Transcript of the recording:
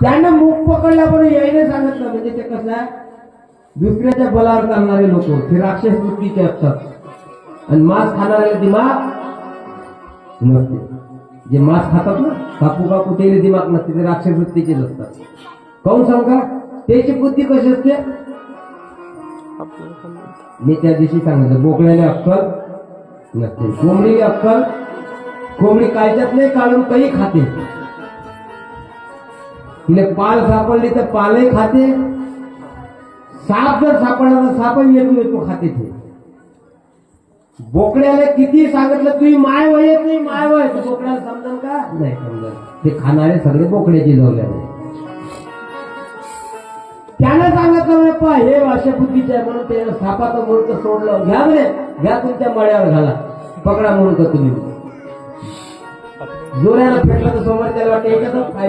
त्यांना मुख पकडला पण यायने सांगितलं म्हणजे ते कसं आहे? दुसऱ्याच्या बलावर करणारे लोक ते राक्षस वृत्तीचे असतात. आणि मांस खाणारे दिमाग नसते. जे मांस खातात ना कापू कापू ते दिमाग नसते. ते राक्षस वृत्तीचेच असतात. काऊन सांगा त्याची बुद्धी कशी असते? मी त्या दिवशी सांगितलं बोकड्याने अक्कल नसते. कोंबडीने अक्कल. कोंबडी कायच्यात नाही काढून काही खाते. तिने पाल सापडली तर पालही खाते. साप जर सापडला तर सापही येतो येतो खाते ते. बोकड्याला किती सांगितलं तुम्ही माय वय नाही माय वय तर बोकड्याला समजल का? नाही समजल. ते खाणारे सगळे बोकड्याचे जवळ्याने त्यानं सांगितलं पा हे अशा बुद्धीचे आहे म्हणून ते सापाचं मुळक सोडलं. घ्या म्हणे घ्या तुमच्या मळ्यावर घाला. पकडा म्हणून का तुम्ही. जोऱ्याला फेटलं तर समोर त्याला वाटतं एकच फायदा